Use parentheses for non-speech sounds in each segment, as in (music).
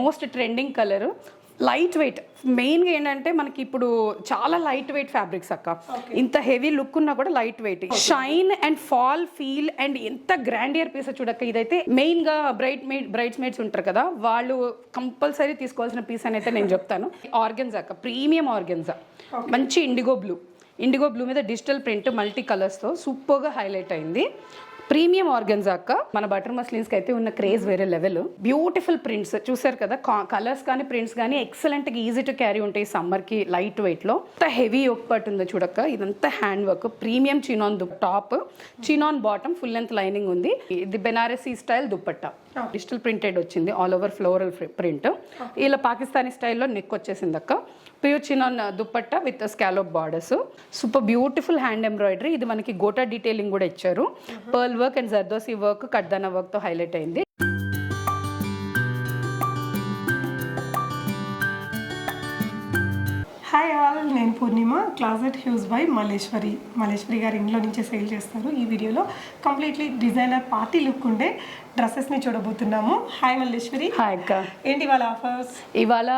Most trending colour. Light weight మెయిన్గా ఏంటంటే మనకి ఇప్పుడు చాలా లైట్ వెయిట్ ఫ్యాబ్రిక్స్ అక్క. ఇంత హెవీ లుక్ ఉన్నా కూడా light weight shine and fall feel and ఎంత గ్రాండియర్ పీస్ చూడక్క ఇదైతే మెయిన్గా బ్రైట్ మేడ్ బ్రైట్స్ మేడ్స్ ఉంటారు కదా వాళ్ళు కంపల్సరీ తీసుకోవాల్సిన పీస్ అని అయితే నేను చెప్తాను. ఆర్గన్స్ అక్క. ప్రీమియం ఆర్గన్జా మంచి ఇండిగో బ్లూ ఇండిగో బ్లూ మీద డిజిటల్ ప్రింట్ మల్టీ కలర్స్తో సూపర్గా హైలైట్ అయింది. ప్రీమియం ఆర్గన్స్ అక్క మన బటర్ మస్లిన్స్కి అయితే ఉన్న క్రేజ్ వేరే లెవెల్. బ్యూటిఫుల్ ప్రింట్స్ చూసారు కదా కలర్స్ కానీ ప్రింట్స్ కానీ ఎక్సలెంట్గా ఈజీ టు క్యారీ ఉంటాయి సమ్మర్కి లైట్ వెయిట్లో ఎంత హెవీ ఒక పట్ ఉందో చూడక్క ఇదంతా hand work premium chinon top chinon bottom full length lining ఉంది. ఇది Banarasi style dupatta. Digital printed వచ్చింది ఆల్ ఓవర్ ఫ్లోరల్ ప్రింట్ ఇలా పాకిస్తానీ స్టైల్లో నెక్ వచ్చేసింది అక్క. Pure chinon dupatta with scallop borders. Super beautiful hand embroidery. ఇది మనకి గోటా డీటెయిలింగ్ కూడా ఇచ్చారు. Pearl work and zardosi work కడ్దానా వర్క్తో హైలైట్ అయింది. హాయ్ ఆల్ నేను Purnima closet hues by Malleshwari Malleshwari గారి ఇంట్లో నుంచే సేల్ చేస్తారు. ఈ వీడియోలో కంప్లీట్లీ డిజైనర్ పార్టీ లుక్ ఉండే డ్రెస్సెస్ని చూడబోతున్నాము. హాయ్ మల్లేశ్వరి. హాయ్ అక్క. ఏంటి వాళ్ళ ఆఫర్స్? ఇవాళ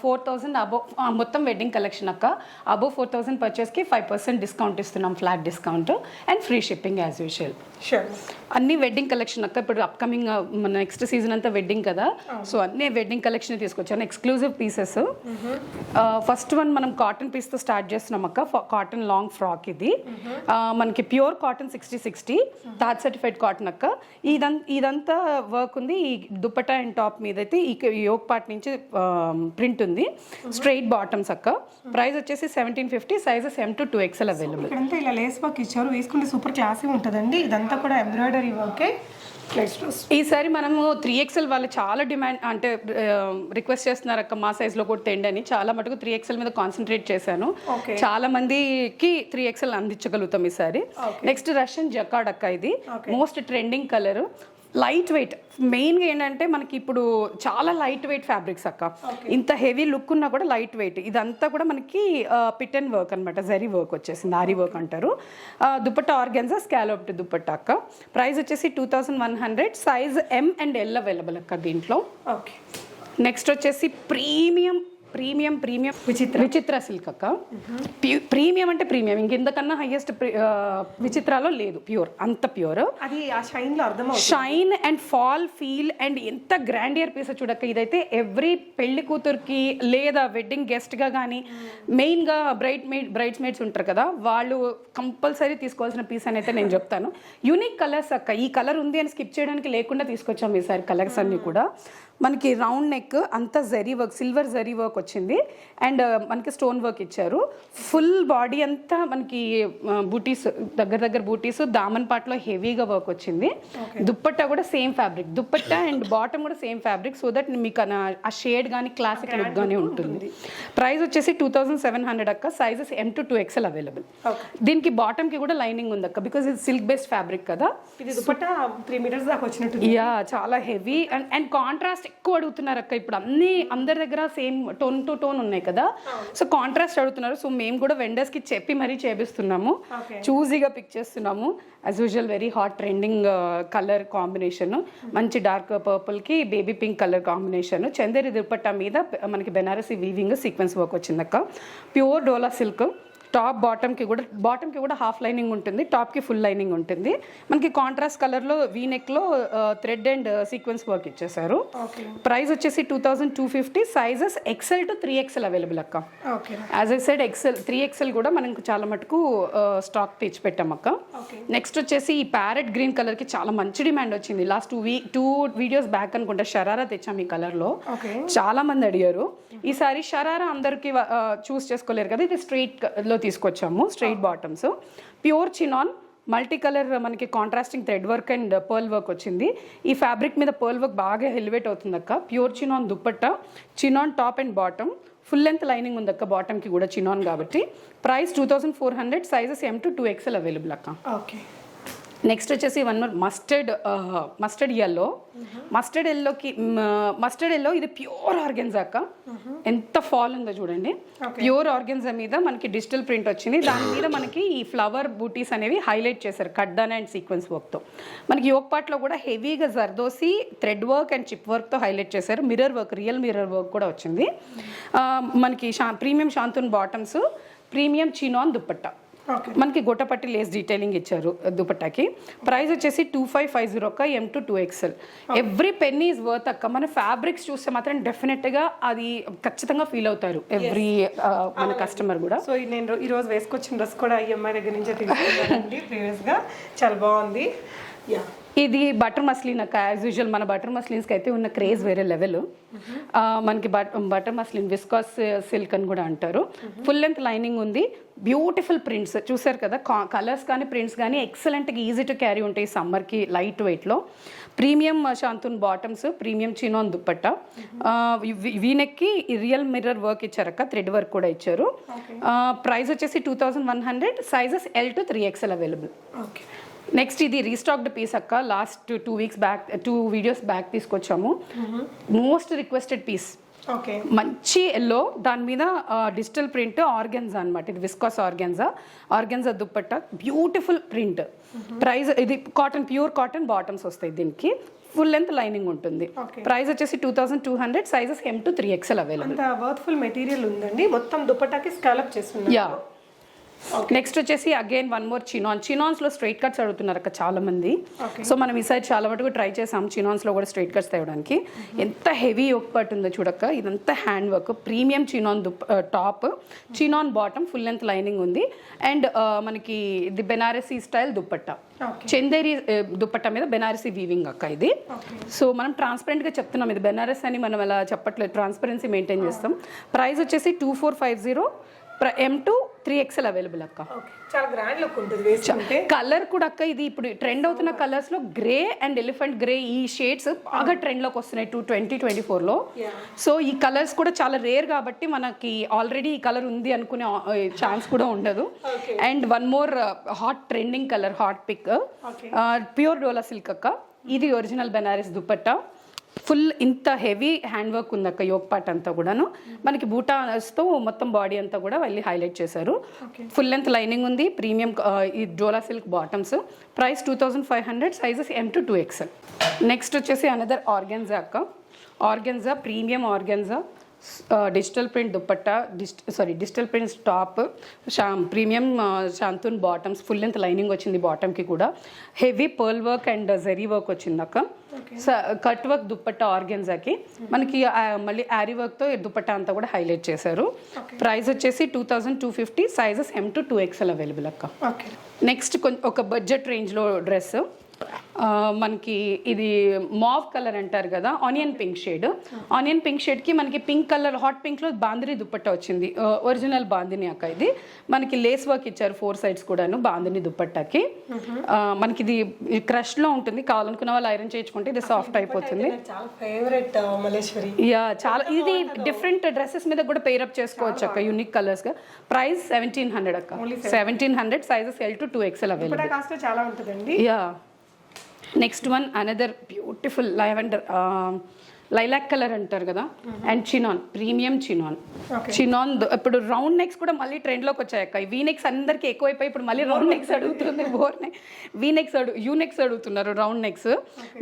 ఫోర్ థౌసండ్ అబో మొత్తం వెడ్డింగ్ కలెక్షన్ అక్క. అబో ఫోర్ థౌసండ్ పర్చేస్కి ఫైవ్ పర్సెంట్ డిస్కౌంట్ ఇస్తున్నాం flat discount and free shipping as usual sure అన్ని వెడ్డింగ్ కలెక్షన్ అక్క ఇప్పుడు అప్కమింగ్ మన నెక్స్ట్ సీజన్ అంతా వెడ్డింగ్ కదా. సో అన్ని వెడ్డింగ్ కలెక్షన్ తీసుకొచ్చాను ఎక్స్క్లూజివ్ పీసెస్ ఫస్ట్ వన్ మనం కాటన్ పీస్తో స్టార్ట్ చేస్తున్నాం అక్క కాటన్ లాంగ్ ఫ్రాక్ ఇది. మనకి pure cotton sixty sixty third certified cotton అక్క. ఇదం ఇదంతా వర్క్ ఉంది. ఈ దుపట్టా అండ్ టాప్ మీద అయితే ఈ యోగ్ పార్ట్ నుంచి ప్రింట్ ఉంది. స్ట్రైట్ బాటమ్స్ అక్క. ప్రైస్ వచ్చేసి seventeen fifty sizes M to two XL available ఇక్కడంతా ఇలా లేస్ వర్క్ ఇచ్చారు. వేసుకుంటే సూపర్ క్లాసీ ఉంటుందండి. ఇదంతా కూడా ఎంబ్రాయిడరీ వర్కే ఈసారి మనము త్రీ ఎక్స్ఎల్ వాళ్ళు చాలా డిమాండ్ అంటే రిక్వెస్ట్ చేస్తున్నారు అక్క మా సైజ్లో కూడా తెండి అని. చాలా మటుకు త్రీ ఎక్స్ఎల్ మీద కాన్సన్ట్రేట్ చేశాను. చాలా మందికి త్రీ ఎక్స్ఎల్ అందించగలుగుతాం ఈసారి. నెక్స్ట్ రష్యన్ జకాడ్ అక్క ఇది. Most trending colour light weight. మెయిన్గా ఏంటంటే మనకి ఇప్పుడు చాలా లైట్ వెయిట్ ఫ్యాబ్రిక్స్ అక్క. ఇంత హెవీ లుక్ ఉన్నా కూడా లైట్ వెయిట్. ఇదంతా కూడా మనకి పిట్ అండ్ వర్క్ అనమాట జరీ వర్క్ వచ్చేసింది. ఆరీ వర్క్ అంటారు. ఆ, దుపట్టా ఆర్గెన్జా స్కాలోప్డ్ దుపట్టా అక్క. ప్రైస్ వచ్చేసి two thousand one hundred. Size M and L available అక్క దీంట్లో. ఓకే. నెక్స్ట్ వచ్చేసి premium premium premium. Vichitra. Vichitra silk అక్క. ప్రీమియం అంటే ప్రీమియం. ఇంకెంతకన్నా హైయెస్ట్ విచిత్రాలో లేదు. ప్యూర్. అంత ప్యూర్. అది ఆ షైన్లో అర్థం అవుతుంది shine and fall feel and ఎంత గ్రాండియర్ పీస్ చూడక్క. ఇదైతే ఎవ్రీ పెళ్ళి కూతురికి లేదా వెడ్డింగ్ గెస్ట్గా కానీ మెయిన్గా బ్రైట్ మేడ్ బ్రైట్స్ మేడ్స్ ఉంటారు కదా వాళ్ళు కంపల్సరీ తీసుకోవాల్సిన పీస్ అని అయితే నేను చెప్తాను. యూనిక్ కలర్స్ అక్క. ఈ కలర్ ఉంది అని స్కిప్ చేయడానికి లేకుండా తీసుకొచ్చాం ఈసారి కలర్స్ అన్ని కూడా. మనకి రౌండ్ నెక్ అంతా zari work silver zari work వచ్చింది. అండ్ మనకి స్టోన్ వర్క్ ఇచ్చారు. ఫుల్ బాడీ అంతా మనకి బూటీస్ దగ్గర దగ్గర బూటీస్ దామన్ పాట్లో హెవీగా వర్క్ వచ్చింది. దుప్పట్టా కూడా same fabric. Dupatta and bottom కూడా సేమ్ ఫ్యాబ్రిక్. సో దట్ మీకు ఆ- షేడ్ కానీ క్లాసిక్ లుక్ కానీ ఉంటుంది. ప్రైస్ వచ్చేసి టూ థౌసండ్ సెవెన్ హండ్రెడ్ అక్క. Sizes M to two XL available దీనికి బాటమ్కి కూడా లైనింగ్ ఉంది అక్క. బికాస్ ఇది సిల్క్ బేస్డ్ ఫ్యాబ్రిక్ కదా. ఇది దుపట్టా త్రీ మీటర్స్ దాకా వచ్చినట్టు యా చాలా హెవీ అండ్ అండ్ కాంట్రాస్ట్ ఎక్కువ అడుగుతున్నారు అక్క ఇప్పుడు. అన్ని అందరి దగ్గర సేమ్ టోన్ టు టోన్ ఉన్నాయి కదా. సో కాంట్రాస్ట్ అడుగుతున్నారు. సో మేము కూడా vendors కి చెప్పి మరీ చేపిస్తున్నాము. చూజీగా పిక్ చేస్తున్నాము. As usual very hot trending colour combination మంచి dark పర్పుల్కి baby pink colour combination Chanderi dupatta మీద మనకి బెనారసి వీవింగ్ సీక్వెన్స్ వర్క్ వచ్చిందక్క ప్యూర్ డోలా సిల్క్ టాప్ బాటమ్కి కూడా బాటమ్కి కూడా హాఫ్ లైనింగ్ ఉంటుంది టాప్కి ఫుల్ లైనింగ్ ఉంటుంది. మనకి కాంట్రాస్ట్ కలర్లో వీ నెక్లో థ్రెడ్ అండ్ సీక్వెన్స్ వర్క్ ఇచ్చేసారు ప్రైస్ వచ్చేసి two thousand two fifty sizes XL to three XL available అక్క. As I said XL three XL కూడా మనకు చాలా మటుకు స్టాక్ తెచ్చి పెట్టాం అక్క. నెక్స్ట్ వచ్చేసి ఈ ప్యారెట్ గ్రీన్ కలర్కి చాలా మంచి డిమాండ్ వచ్చింది. Last two we two videos back అనుకుంటా షరారా తెచ్చాం ఈ కలర్లో. ఓకే. చాలా మంది అడిగారు. ఈసారి షరారా అందరికి చూస్ చేసుకోలేరు కదా ఇది స్ట్రైట్లో తీసుకొచ్చాము straight bottoms pure chinon multi colour మనకి contrasting thread work and pearl work వచ్చింది. ఈ ఫ్యాబ్రిక్ మీద పర్ల్ వర్క్ బాగా ఎలివేట్ అవుతుంది అక్క. Pure chinon dupatta chinon top and bottom full length lining ఉంది అక్క బాటమ్కి కూడా చినాన్ కాబట్టి. Price two thousand four hundred sizes M to two XL available అక్క. ఓకే నెక్స్ట్ వచ్చేసి one more mustard mustard yellow mustard ఎల్లోకి మస్టర్డ్ ఎల్లో ఇది pure organza అక్క. ఎంత ఫాల్ ఉందో చూడండి. ప్యూర్ ఆర్గెన్జా మీద మనకి డిజిటల్ ప్రింట్ వచ్చింది. దాని మీద మనకి ఈ ఫ్లవర్ బూటీస్ అనేవి హైలైట్ చేశారు కడ్డన్ అండ్ సీక్వెన్స్ వర్క్తో మనకి యోగ్ పార్ట్లో కూడా హెవీగా zardosi thread work and chip వర్క్తో హైలైట్ చేశారు. Mirror work real mirror work కూడా వచ్చింది. ఆ, మనకి Shah premium shantoon bottoms premium chinon dupatta. మనకి గొట్టపట్టి లేస్ డీటెయిలింగ్ ఇచ్చారు దుపట్టాకి. ప్రైస్ వచ్చేసి టూ ఫైవ్ ఫైవ్ జీరో ఒక M to two XL every penny's worth అక్క. మన ఫ్యాబ్రిక్స్ చూస్తే మాత్రం డెఫినెట్గా అది ఖచ్చితంగా ఫీల్ అవుతారు ఎవ్రీ మన కస్టమర్ కూడా. సో నేను ఈ రోజు వేసుకొచ్చిన డ్రెస్ కూడా ఈ అమ్మాయి దగ్గర నుంచే తీసుకున్నానండి. ప్రీవియస్గా చాలా బాగుంది. యా ఇది బటర్ మస్లిన్ అక్క యాజ్ యూజువల్ మన బటర్ మస్లిన్స్కి అయితే ఉన్న క్రేజ్ వేరే లెవెల్ మనకి but butter muslin viscose silk అని కూడా అంటారు. ఫుల్ లెంత్ లైనింగ్ ఉంది. బ్యూటిఫుల్ ప్రింట్స్ చూసారు కదా కలర్స్ కానీ ప్రింట్స్ కానీ ఎక్సలెంట్గా ఈజీ టు క్యారీ ఉంటాయి సమ్మర్కి లైట్ వెయిట్లో premium shantoon bottoms premium chinon dupatta వీనెక్కి real mirror work ఇచ్చారక్క థ్రెడ్ వర్క్ కూడా ఇచ్చారు. ప్రైస్ వచ్చేసి two thousand one hundred sizes L to three XL available okay next ఇది రీస్టాక్డ్ పీస్ అక్క. Last two weeks back two videos back తీసుకొచ్చాము. Most requested piece okay మంచి yellow దాని మీద డిజిటల్ ప్రింట్ ఆర్గెన్జా అనమాట ఇది viscose organza organza dupatta beautiful print price ఇది cotton pure cotton bottoms వస్తాయి దీనికి. ఫుల్ లెంత్ లైనింగ్ ఉంటుంది. ప్రైస్ వచ్చేసి two thousand two hundred sizes M to three XL available worthful material ఉందండి. మొత్తం దుపట్టాకి స్కాలప్ చేస్తున్నారు. యా నెక్స్ట్ వచ్చేసి అగైన్ వన్ మోర్ చినాన్ చినాన్స్లో స్ట్రైట్ కట్స్ అడుగుతున్నారు అక్క చాలా మంది. సో మనం ఈ సైడ్ చాలా మటుకు ట్రై చేసాం చినాన్స్లో కూడా స్ట్రైట్ కట్స్ తేవడానికి. ఎంత హెవీ ఒక పట్టు ఉందో చూడక్క. ఇదంతా hand work premium chinon దుప్ top chinon bottom full length lining ఉంది. అండ్ మనకి ఇది బెనారసీ స్టైల్ దుప్పట్ట. చందేరి uh, దుప్పట్ట మీద బెనారసీ వీవింగ్ అక్క ఇది. సో మనం ట్రాన్స్పరెంట్గా చెప్తున్నాం. ఇది బెనారస్ అని మనం అలా చెప్పట్లేదు. ట్రాన్స్పరెన్సీ మెయింటైన్ చేస్తాం. ప్రైస్ వచ్చేసి two four five zero M to three XL available అక్క. చాలా గ్రాండ్ లుక్ ఉంటుంది వేసుకుంటే. కలర్ కూడా అక్క ఇది ఇప్పుడు ట్రెండ్ అవుతున్న కలర్స్లో గ్రే అండ్ ఎలిఫెంట్ గ్రే ఈ షేడ్స్ బాగా ట్రెండ్లోకి వస్తున్నాయి టూ ట్వంటీ ట్వంటీ ఫోర్లో. సో ఈ కలర్స్ కూడా చాలా రేర్ కాబట్టి మనకి ఆల్రెడీ ఈ కలర్ ఉంది అనుకునే ఛాన్స్ కూడా ఉండదు. And one more hot trending colour hot pick. Pure Dola silk అక్క. ఇది ఒరిజినల్ బెనారస్ దుపట్టా ఫుల్ ఇంత హెవీ హ్యాండ్ వర్క్ ఉంది అక్క యోగ్ పార్ట్ అంతా కూడాను. మనకి బూటాస్తో మొత్తం బాడీ అంతా కూడా వెళ్ళి హైలైట్ చేశారు. ఫుల్ లెంత్ లైనింగ్ ఉంది ప్రీమియం ఈ Dola silk bottoms. Price two thousand five hundred sizes M to two XL next వచ్చేసి అనదర్ ఆర్గెన్జా అక్క. Organza premium organza digital print dupatta డిస్ట్ sorry digital print top Shah premium shantoon bottoms full length lining వచ్చింది బాటమ్కి కూడా. Heavy pearl work and zari work వచ్చింది అక్క. Cut work dupatta ఆర్గెన్జాకి. మనకి ఆ, మళ్ళీ యారీ వర్క్తో దుప్పట్టా అంతా కూడా హైలైట్ చేశారు. ప్రైస్ వచ్చేసి two thousand two fifty sizes M to two XL available అక్క. ఓకే నెక్స్ట్ కొంచెం ఒక బడ్జెట్ రేంజ్లో డ్రెస్ మనకి ఇది మావ్ కలర్ అంటారు కదా onion pink shade. Onion pink షేడ్కి మనకి పింక్ కలర్ హాట్ పింక్లో బాందిని దుప్పట్టా వచ్చింది. ఒరిజినల్ బాందిని అక్క ఇది. మనకి లేస్ వర్క్ ఇచ్చారు ఫోర్ సైడ్స్ కూడాను బాందిని దుప్పట్టాకి. మనకి ఇది క్రష్లో ఉంటుంది. కావాలనుకున్న వాళ్ళు ఐరన్ చేయించుకుంటే ఇది సాఫ్ట్ అయిపోతుంది. ఫేవరెట్ యా చాలా ఇది డిఫరెంట్ డ్రెస్సెస్ మీద కూడా పేరప్ చేసుకోవచ్చు అక్క యూనిక్ కలర్స్గా. ప్రైస్ సెవెంటీన్ హండ్రెడ్ అక్క. Seventeen hundred sizes L to two XL available cost చాలా ఉంటుందండి. Yeah. Next one another beautiful lavender lilac colour అంటారు కదా? And chinon premium chinon. Chinon ఇప్పుడు రౌండ్ నెక్స్ కూడా మళ్ళీ ట్రెండ్లోకి వచ్చాయి అక్క వీ నెక్స్ అందరికి ఎక్కువైపోయి ఇప్పుడు మళ్ళీ రౌండ్ నెక్స్ అడుగుతుంది బోర్ నెక్ వీ నెక్స్ అడుగు యూ నెక్స్ అడుగుతున్నారు రౌండ్ నెక్స్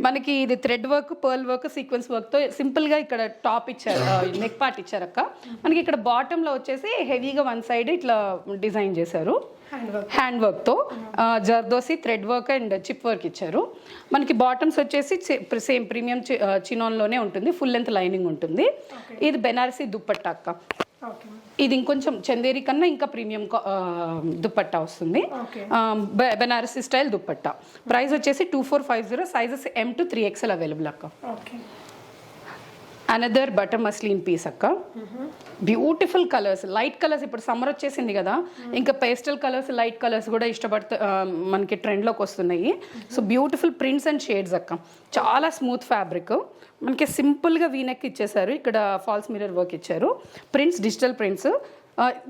మనకి ఇది thread work pearl work sequence వర్క్తో సింపుల్గా ఇక్కడ టాప్ ఇచ్చారు నెక్ పార్ట్ ఇచ్చారు అక్క మనకి ఇక్కడ బాటంలో వచ్చేసి హెవీగా వన్ సైడ్ ఇట్లా డిజైన్ చేశారు. హ్యాండ్ వర్క్ హ్యాండ్ వర్క్తో zardosi thread work and chip work ఇచ్చారు. మనకి బాటమ్స్ వచ్చేసి సేమ్ ప్రీమియం చినాన్లోనే ఉంటుంది. ఫుల్ లెంత్ లైనింగ్ ఉంటుంది. ఇది బెనారసీ దుప్పట్టా అక్క. ఇది ఇంకొంచెం చందేరి కన్నా ఇంకా ప్రీమియం దుప్పట్టా వస్తుంది. బెనారసీ స్టైల్ దుప్పట్టా ప్రైస్ వచ్చేసి two four five zero sizes M to three XL available అక్క. Okay another butter muslin piece అక్క. బ్యూటిఫుల్ కలర్స్ లైట్ కలర్స్ ఇప్పుడు సమ్మర్ వచ్చేసింది కదా. ఇంకా పేస్టల్ కలర్స్ లైట్ కలర్స్ కూడా ఇష్టపడుతూ మనకి ట్రెండ్లోకి వస్తున్నాయి. So beautiful prints and shades అక్క. చాలా స్మూత్ ఫ్యాబ్రిక్ మనకి సింపుల్గా వీనెక్ ఇచ్చేసారు ఇక్కడ ఫాల్స్ మిరర్ వర్క్ ఇచ్చారు. ప్రింట్స్ డిజిటల్ ప్రింట్స్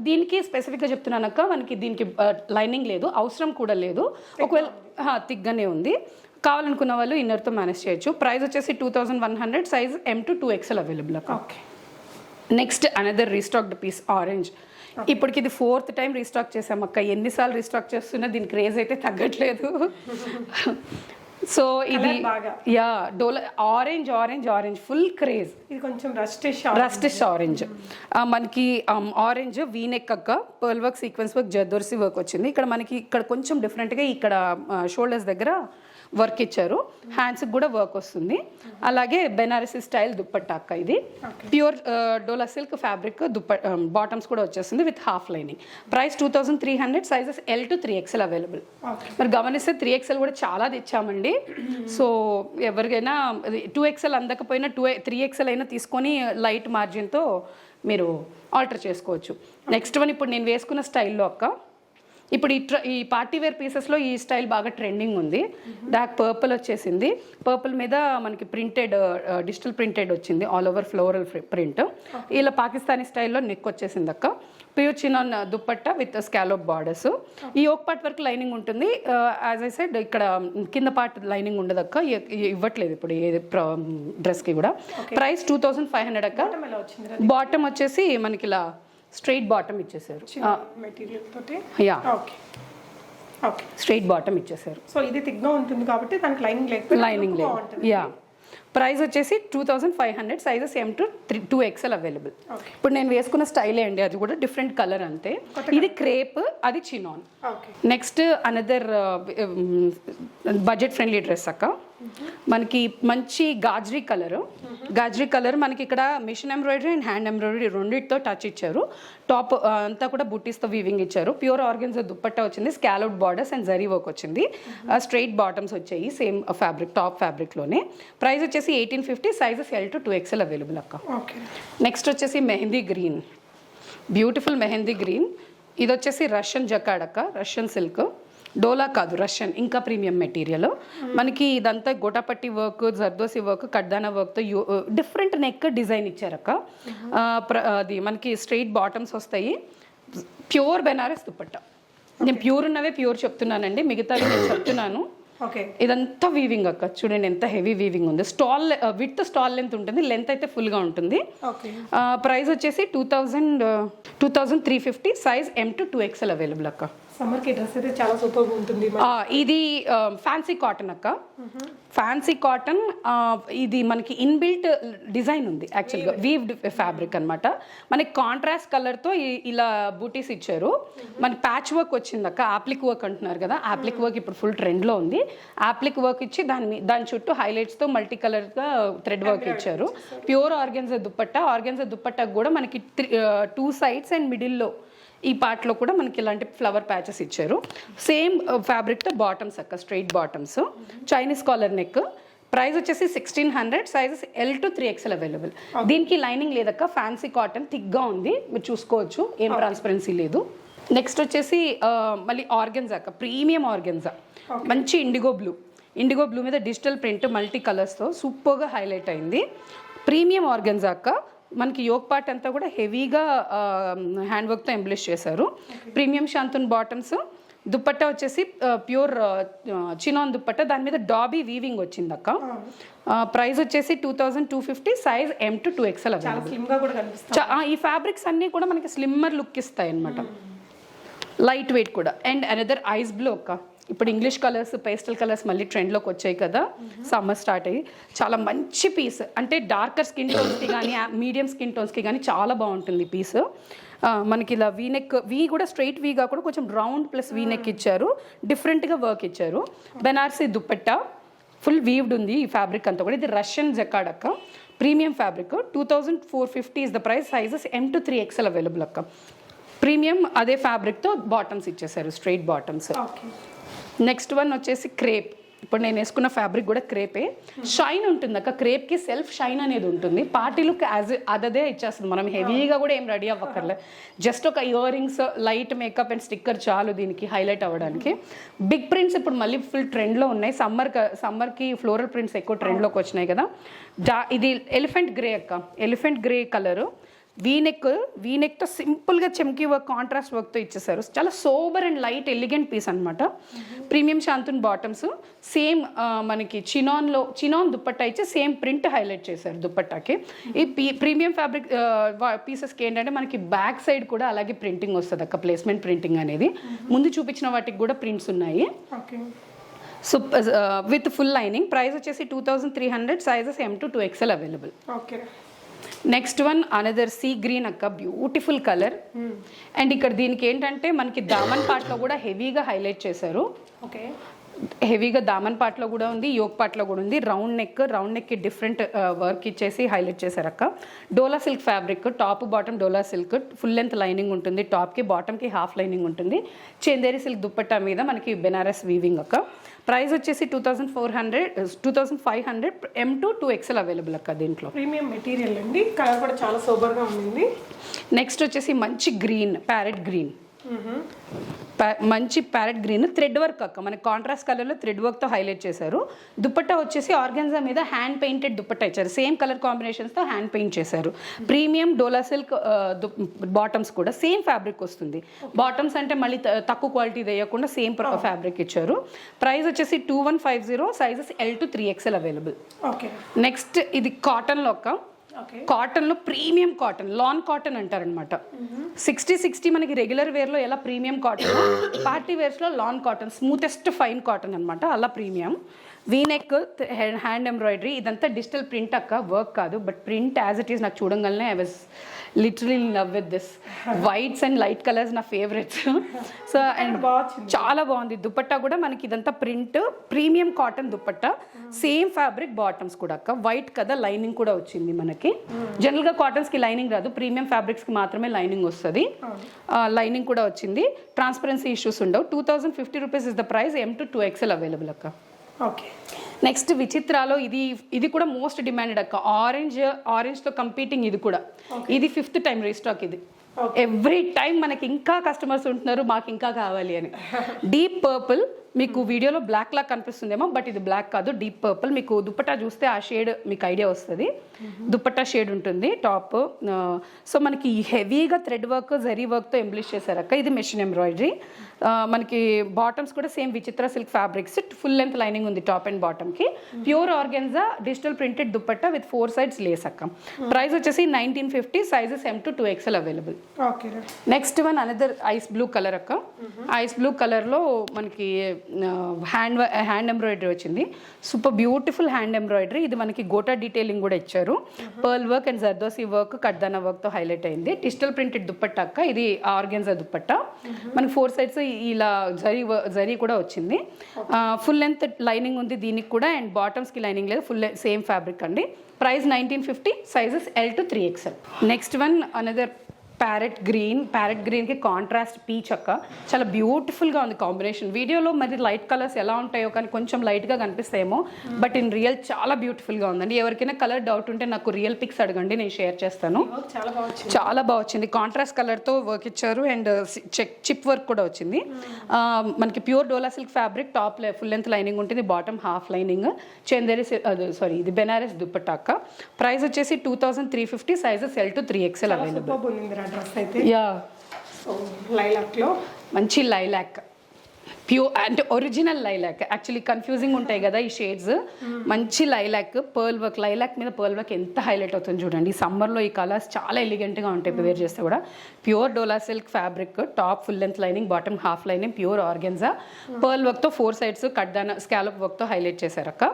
దీనికి స్పెసిఫిక్గా చెప్తున్నానక్క మనకి దీనికి లైనింగ్ లేదు. అవసరం కూడా లేదు. ఒకవేళ తిగ్గనే ఉంది. కావాలనుకున్న వాళ్ళు ఇన్నర్తో మేనేజ్ చేయొచ్చు. ప్రైస్ వచ్చేసి two thousand one hundred size M to two XL available అక్క. Okay next another restocked piece orange ఇప్పటికి ఇది ఫోర్త్ టైం రీస్టాక్ చేసాం అక్క. ఎన్నిసార్లు రీస్టాక్ చేస్తున్నా దీని క్రేజ్ అయితే తగ్గట్లేదు. (laughs) సో ఇది. Yeah Dola orange orange orange full craze ఇది కొంచెం రస్టిష్ రస్టిష్ ఆరెంజ్ మనకి ఆరెంజ్ వీనెక్ అక్క. Pearl work sequence work zardosi work వచ్చింది. ఇక్కడ మనకి ఇక్కడ కొంచెం డిఫరెంట్గా ఇక్కడ షోల్డర్స్ దగ్గర వర్క్ ఇచ్చారు. హ్యాండ్స్కి కూడా వర్క్ వస్తుంది. అలాగే బెనారసీ స్టైల్ దుప్పట్టా అక్క ఇది. ప్యూర్ డోలా సిల్క్ ఫ్యాబ్రిక్ దుప్ప బాటమ్స్ కూడా వచ్చేస్తుంది with half lining price two thousand three hundred sizes L to three XL available మరి గమనిస్తే త్రీ ఎక్స్ఎల్ కూడా చాలా తెచ్చామండి. సో ఎవరికైనా టూ ఎక్స్ఎల్ అందకపోయినా టూ త్రీ ఎక్స్ఎల్ అయినా తీసుకొని లైట్ మార్జిన్తో మీరు ఆల్టర్ చేసుకోవచ్చు. నెక్స్ట్ వన్ ఇప్పుడు నేను వేసుకున్న స్టైల్లో అక్క. ఇప్పుడు ఈ ట్ర ఈ పార్టీ వేర్ పీసెస్లో ఈ స్టైల్ బాగా ట్రెండింగ్ ఉంది. డార్క్ పర్పుల్ వచ్చేసింది. పర్పుల్ మీద మనకి ప్రింటెడ్ డిజిటల్ ప్రింటెడ్ వచ్చింది. All over floral print. ఇలా పాకిస్తానీ స్టైల్లో నెక్ వచ్చేసింది అక్క. Pure chinon dupatta with scallop borders. ఈ ఓక్ పార్ట్ వరకు లైనింగ్ ఉంటుంది. యాజ్ ఐ సెడ్ ఇక్కడ కింద పార్ట్ లైనింగ్ ఉండదు అక్క. ఇవ్వట్లేదు ఇప్పుడు ఏ డ్రెస్కి కూడా. Price two thousand five hundred అక్క. బాటమ్ వచ్చేసి మనకి ఇలా స్ట్రైట్ బాటమ్ ఇచ్చేసారు మెటీరియల్ తోటి? Yeah. Okay. Okay. Straight bottom ఇచ్చేసారు సో ఇది తిగ్గా ఉంటుంది కాబట్టి దానికి లైనింగ్ లేకపోతే లైనింగ్ లేదు. యా. ప్రైస్ వచ్చేసి two thousand five hundred sizes M to three two XL available. ఇప్పుడు నేను వేసుకున్న స్టైలే అండి అది కూడా డిఫరెంట్ కలర్ అంతే. ఇది క్రేప్ అది chinon. Next another budget friendly dress అక్క. మనకి మంచి గాజ్రీ కలర్. గాజ్రీ కలర్ మనకి ఇక్కడ machine embroidery and hand embroidery రెండింటితో టచ్ ఇచ్చారు. టాప్ అంతా కూడా బుట్టీస్తో వీవింగ్ ఇచ్చారు. ప్యూర్ ఆర్గన్స్ దుప్పట్టా వచ్చింది scallop borders and zari work వచ్చింది. స్ట్రైట్ బాటమ్స్ వచ్చాయి సేమ్ ఫ్యాబ్రిక్ టాప్ ఫ్యాబ్రిక్లోనే ప్రైస్ వచ్చేసి eighteen fifty sizes L to two XL available అక్క. ఓకే నెక్స్ట్ వచ్చేసి mehndi green. Beautiful mehndi green. ఇది వచ్చేసి రష్యన్ జకాడక్క రష్యన్ సిల్క్. డోలా కాదు రష్యన్ ఇంకా ప్రీమియం మెటీరియల్. మనకి ఇదంతా గోటాపట్టి వర్క్ జర్దోసి వర్క్ కడ్దానా వర్క్తో యూ డిఫరెంట్ నెక్ డిజైన్ ఇచ్చారక్క. అది మనకి స్ట్రైట్ బాటమ్స్ వస్తాయి. ప్యూర్ బెనారస్ దుపట్టా. నేను ప్యూర్ ఉన్నవే ప్యూర్ చెప్తున్నానండి. మిగతావి నేను చెప్తున్నాను. ఓకే ఇదంతా వీవింగ్ అక్క. చూడండి ఎంత హెవీ వీవింగ్ ఉంది. స్టాల్ విత్ స్టాల్ లెంత్ ఉంటుంది. లెంత్ అయితే ఫుల్గా ఉంటుంది. ప్రైస్ వచ్చేసి two thousand two thousand three fifty size M to two XL available అక్క. సమ్మర్కి డ్రెస్ అయితే చాలా సూపర్ ఉంటుంది ఇది ఫ్యాన్సీ కాటన్ అక్క. ఫ్యాన్సీ కాటన్ ఇది మనకి ఇన్బిల్ట్ డిజైన్ ఉంది యాక్చువల్గా. వీవ్డ్ ఫ్యాబ్రిక్ అన్నమాట. మనకి కాంట్రాస్ట్ కలర్తో ఇలా బూటీస్ ఇచ్చారు. మనకి ప్యాచ్ వర్క్ వచ్చింది అక్క. ఆప్లిక్ వర్క్ అంటున్నారు కదా. ఆప్లిక్ వర్క్ ఇప్పుడు ఫుల్ ట్రెండ్లో ఉంది. ఆప్లిక్ వర్క్ ఇచ్చి దాని దాని చుట్టూ హైలైట్స్తో మల్టీ కలర్గా థ్రెడ్ వర్క్ ఇచ్చారు. Pure organza dupatta. ఆర్గెన్జా దుప్పట్టాకు కూడా మనకి టూ సైడ్స్ అండ్ మిడిల్లో ఈ పార్ట్లో కూడా మనకి ఇలాంటి ఫ్లవర్ ప్యాచెస్ ఇచ్చారు. సేమ్ ఫ్యాబ్రిక్తో బాటమ్స్ అక్క straight bottoms Chinese collar neck price వచ్చేసి sixteen hundred sizes L to three XL available దీనికి లైనింగ్ లేదక్క ఫ్యాన్సీ కాటన్ థిక్గా ఉంది. మీరు చూసుకోవచ్చు ఏం ట్రాన్స్పరెన్సీ లేదు. నెక్స్ట్ వచ్చేసి ఆ, మళ్ళీ ఆర్గెన్జా అక్క ప్రీమియం ఆర్గెన్జా మంచి ఇండిగో బ్లూ ఇండిగో బ్లూ మీద డిజిటల్ ప్రింట్ మల్టీ కలర్స్తో సూపర్గా హైలైట్ అయింది. ప్రీమియం ఆర్గెన్జా అక్క మనకి యోగ్ పార్ట్ అంతా కూడా హెవీగా హ్యాండ్ వర్క్తో ఎంబ్లిష్ చేశారు. ప్రీమియం శాంతున్ బాటమ్స్ దుప్పట్టా వచ్చేసి ప్యూర్ చినాన్ దుప్పట్టా దాని మీద డాబీ వీవింగ్ వచ్చింది అక్క ప్రైస్ వచ్చేసి two thousand two fifty size M to two XL ఈ ఫ్యాబ్రిక్స్ అన్నీ కూడా మనకి స్లిమ్మర్ లుక్ ఇస్తాయి అనమాట లైట్ వెయిట్ కూడా. అండ్ అనదర్ ఐస్ బ్లూ అక్క. ఇప్పుడు ఇంగ్లీష్ కలర్స్ పేస్టల్ కలర్స్ మళ్ళీ ట్రెండ్లోకి వచ్చాయి కదా. సమ్మర్ స్టార్ట్ అయ్యి. చాలా మంచి పీస్. అంటే డార్కర్ స్కిన్ టోన్స్కి కానీ మీడియం స్కిన్ టోన్స్కి కానీ చాలా బాగుంటుంది పీస్. మనకి ఇలా వీ నెక్ వీ కూడా స్ట్రైట్ వీ కాకుండా కొంచెం రౌండ్ ప్లస్ వీ నెక్ ఇచ్చారు. డిఫరెంట్గా వర్క్ ఇచ్చారు. బెనార్సీ దుప్పట్టా. ఫుల్ వీవ్డ్ ఉంది ఈ ఫ్యాబ్రిక్ అంతా కూడా. ఇది రష్యన్ జకాడ్ అక్క. Premium fabric two thousand four fifty is the price sizes M to three XL available అక్క. ప్రీమియం అదే ఫ్యాబ్రిక్తో బాటమ్స్ ఇచ్చేసారు. Straight bottoms okay next one వచ్చేసి క్రేప్. ఇప్పుడు నేను వేసుకున్న ఫ్యాబ్రిక్ కూడా క్రేపే. షైన్ ఉంటుంది అక్క. క్రేప్కి సెల్ఫ్ షైన్ అనేది ఉంటుంది. పార్టీ లుక్ యాజ్ అదదే ఇచ్చేస్తుంది. మనం హెవీగా కూడా ఏం రెడీ అవ్వక్కర్లే. జస్ట్ ఒక earrings light makeup and sticker చాలు దీనికి హైలైట్ అవ్వడానికి. బిగ్ ప్రింట్స్ ఇప్పుడు మళ్ళీ ఫుల్ ట్రెండ్లో ఉన్నాయి. సమ్మర్ సమ్మర్కి ఫ్లోరల్ ప్రింట్స్ ఎక్కువ ట్రెండ్లోకి వచ్చినాయి కదా. డా ఇది ఎలిఫెంట్ గ్రే అక్క. Elephant grey colour V neck వీనెక్తో సింపుల్గా చెమ్కీ వర్క్ కాంట్రాస్ట్ వర్క్తో ఇచ్చేసారు. చాలా sober and light elegant piece అనమాట ప్రీమియం శాంతున్ బాటమ్స్ సేమ్ మనకి చినాన్లో చినాన్ దుప్పట్టా ఇచ్చి సేమ్ ప్రింట్ హైలైట్ చేశారు దుప్పట్టాకి. ఈ ప్రీమియం ఫ్యాబ్రిక్ పీసెస్కి ఏంటంటే మనకి బ్యాక్ సైడ్ కూడా అలాగే ప్రింటింగ్ వస్తుంది అక్క ప్లేస్మెంట్ ప్రింటింగ్ అనేది. ముందు చూపించిన వాటికి కూడా ప్రింట్స్ ఉన్నాయి. Okay so with full lining price వచ్చేసి two thousand three hundred sizes M to two XL available okay next one another sea green అక్క బ్యూటిఫుల్ కలర్ అండ్ ఇక్కడ దీనికి ఏంటంటే మనకి దామన్ పార్ట్లో కూడా హెవీగా హైలైట్ చేశారు. ఓకే హెవీగా దామన్ పార్ట్లో కూడా ఉంది యోగ్ పార్ట్లో కూడా ఉంది. రౌండ్ నెక్ రౌండ్ నెక్కి డిఫరెంట్ వర్క్ ఇచ్చేసి హైలైట్ చేశారు అక్క Dola silk fabric top bottom Dola silk full length lining ఉంటుంది. టాప్కి బాటమ్కి హాఫ్ లైనింగ్ ఉంటుంది. చందేరి సిల్క్ దుప్పట్టా మీద మనకి బెనారస్ వీవింగ్ అక్క. ప్రైస్ వచ్చేసి two thousand four hundred two thousand five hundred M to two XL available అక్క దీంట్లో. ప్రీమియం మెటీరియల్ అండి. కలర్ కూడా చాలా సూపర్గా ఉంది నెక్స్ట్ వచ్చేసి మంచి గ్రీన్ ప్యారెట్ గ్రీన్ మంచి ప్యారెట్ గ్రీన్ థ్రెడ్ వర్క్ అక్క. మనకి కాంట్రాస్ట్ కలర్లో థ్రెడ్ వర్క్తో హైలైట్ చేశారు. దుపట్టా వచ్చేసి ఆర్గన్జా మీద హ్యాండ్ పెయింటెడ్ దుపట్టా ఇచ్చారు. సేమ్ కలర్ కాంబినేషన్స్తో హ్యాండ్ పెయింట్ చేశారు. ప్రీమియం డోలా సిల్క్ బాటమ్స్ కూడా సేమ్ ఫ్యాబ్రిక్ వస్తుంది. బాటమ్స్ అంటే మళ్ళీ తక్కువ క్వాలిటీ వేయకుండా సేమ్ ఫ్యాబ్రిక్ ఇచ్చారు. ప్రైస్ వచ్చేసి two one five zero sizes L to three XL available okay next ఇది కాటన్లో ఓకే కాటన్లో ప్రీమియం కాటన్ లాన్ కాటన్ అంటారనమాట సిక్స్టీ సిక్స్టీ మనకి రెగ్యులర్ వేర్లో ఎలా premium cotton? Party వేర్స్లో lawn cotton smoothest fine cotton అనమాట అలా premium. V neck hand embroidery ఇదంతా డిజిటల్ ప్రింట్ అక్క వర్క్ కాదు. But print as it is నాకు చూడంగానే I was literally love with this whites and light colours నా favourites so and చాలా బాగుంది. దుపట్టా కూడా మనకి ఇదంతా print premium cotton dupatta same fabric bottoms కూడా అక్క. వైట్ కదా లైనింగ్ కూడా వచ్చింది మనకి. జనరల్గా కాటన్స్కి లైనింగ్ రాదు. ప్రీమియం ఫ్యాబ్రిక్స్కి మాత్రమే లైనింగ్ వస్తుంది. లైనింగ్ కూడా వచ్చింది. ట్రాన్స్పరెన్సీ ఇష్యూస్ ఉండవు. Two thousand fifty rupees is the price M to two XL available అక్క. ఓకే నెక్స్ట్ విచిత్రాలో ఇది ఇది కూడా మోస్ట్ డిమాండెడ్ అక్క. ఆరెంజ్ ఆరెంజ్తో కంపీటింగ్ ఇది కూడా. ఇది ఫిఫ్త్ టైం రీస్టాక్ ఇది. ఎవ్రీ టైం మనకి ఇంకా కస్టమర్స్ ఉంటున్నారు మాకు ఇంకా కావాలి అని. (laughs) డీప్ పర్పుల్ మీకు వీడియోలో బ్లాక్ లాగా కనిపిస్తుందేమో బట్ ఇది బ్లాక్ కాదు డీప్ పర్పుల్ మీకు దుప్పట్టా చూస్తే ఆ షేడ్ మీకు ఐడియా వస్తుంది. దుప్పట్టా షేడ్ ఉంటుంది టాప్ సో మనకి హెవీగా థ్రెడ్ వర్క్ జరీ వర్క్తో ఎంబ్లిష్ చేశారక్క. ఇది మెషిన్ ఎంబ్రాయిడరీ మనకి బాటమ్స్ కూడా same Vichitra silk fabrics full length lining ఉంది top and బాటమ్కి pure organza digital printed dupatta with four sides lace అక్క ప్రైస్ వచ్చేసి nineteen fifty sizes M to two XL available next one another ice blue colour అక్క. Ice blue కలర్లో మనకి hand hand embroidery వచ్చింది. Super beautiful hand embroidery ఇది మనకి gota detailing కూడా ఇచ్చారు. Pearl work and zardozi work కడ్దానా వర్క్తో హైలైట్ అయింది. డిజిటల్ ప్రింటెడ్ దుప్పట్టా అక్క? ఇది ఆర్గెన్జా దుప్పట్టా. మనకి ఫోర్ సైడ్స్ ఇలా జరీ జరీ కూడా వచ్చింది. ఫుల్ లెంత్ లైనింగ్ ఉంది దీనికి కూడా అండ్ బాటమ్స్కి లైనింగ్ లేదు. ఫుల్ సేమ్ ఫ్యాబ్రిక్ అండి. Price nineteen fifty sizes L to three XL next one another parrot green parrot గ్రీన్కి కాంట్రాస్ట్ పీచ్ అక్క. చాలా బ్యూటిఫుల్గా ఉంది కాంబినేషన్ వీడియోలో మరి లైట్ కలర్స్ ఎలా ఉంటాయో కానీ కొంచెం లైట్గా కనిపిస్తాయేమో బట్ ఇన్ రియల్ చాలా బ్యూటిఫుల్గా ఉందండి. ఎవరికైనా కలర్ డౌట్ ఉంటే నాకు రియల్ పిక్స్ అడగండి నేను షేర్ చేస్తాను. చాలా బాగా వచ్చింది. చాలా బాగా వచ్చింది. కాంట్రాస్ట్ కలర్తో వర్క్ ఇచ్చారు అండ్ చెక్ చిప్ వర్క్ కూడా వచ్చింది. ఆ, మనకి pure dola silk fabric top full length lining ఉంటుంది bottom half lining Chanderi sari ఇది బెనారస్ దుప్పటాక ప్రైస్ వచ్చేసి two thousand three fifty sizes L to three XL available dress అయితే? యా. సో లైలాక్లో? మంచి లైలాక్. ప్యూర్ అంటే ఒరిజినల్ లైలాక్. యాక్చువల్లీ కన్ఫ్యూజింగ్ ఉంటాయి కదా ఈ షేడ్స్. మంచి లైలాక్ పర్ల్ వర్క్. లైలాక్ మీద పర్ల్ వర్క్ ఎంత హైలైట్ అవుతుంది చూడండి. ఈ సమ్మర్లో ఈ కలర్స్ చాలా ఎలిగెంట్గా ఉంటాయి వేర్ చేస్తే కూడా. Pure Dola silk fabric top full length lining bottom half lining pure organza. Pearl వర్క్తో ఫోర్ సైడ్స్ కడ్దాన స్కాలప్ వర్క్తో హైలైట్ చేశారక్క.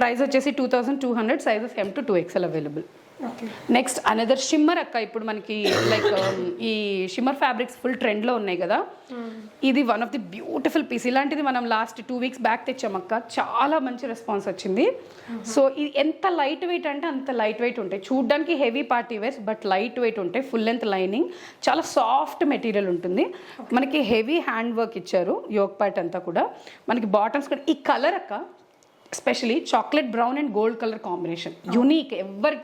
ప్రైస్ వచ్చేసి two thousand two hundred sizes M to two XL available next another shimmer అక్క ఇప్పుడు మనకి like ఈ shimmer fabrics full ట్రెండ్లో ఉన్నాయి కదా? ఇది one of the beautiful piece ఇలాంటిది మనం లాస్ట్ టూ వీక్స్ బ్యాక్ తెచ్చాం అక్క. చాలా మంచి రెస్పాన్స్ వచ్చింది. సో ఇది ఎంత లైట్ వెయిట్ అంటే అంత లైట్ వెయిట్ ఉంటాయి. చూడడానికి heavy party wears but light weight ఉంటాయి. ఫుల్ లెంత్ లైనింగ్ చాలా సాఫ్ట్ మెటీరియల్ ఉంటుంది. మనకి హెవీ హ్యాండ్ వర్క్ ఇచ్చారు యోగ్ పార్ట్ అంతా కూడా. మనకి బాటమ్స్ కూడా. ఈ కలర్ అక్క especially chocolate brown and gold colour combination. Unique. ఎవరి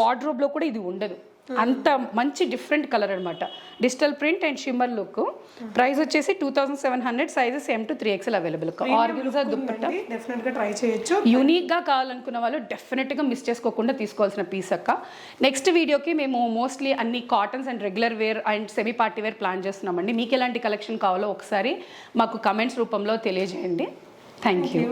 వార్డ్రోబ్లో కూడా ఇది ఉండదు. అంత మంచి డిఫరెంట్ కలర్ అనమాట digital print and shimmer look. Price వచ్చేసి two thousand seven hundred sizes M to three XL available. Organza dupatta డెఫినెట్గా ట్రై చేయొచ్చు. యూనిక్గా కావాలనుకున్న వాళ్ళు డెఫినెట్గా మిస్ చేసుకోకుండా తీసుకోవాల్సిన పీస్ అక్క. నెక్స్ట్ వీడియోకి మేము మోస్ట్లీ అన్ని cottons and regular wear and semi party wear plan చేస్తున్నామండి. మీకు ఎలాంటి కలెక్షన్ కావాలో ఒకసారి మాకు కమెంట్స్ రూపంలో తెలియజేయండి. Thank you.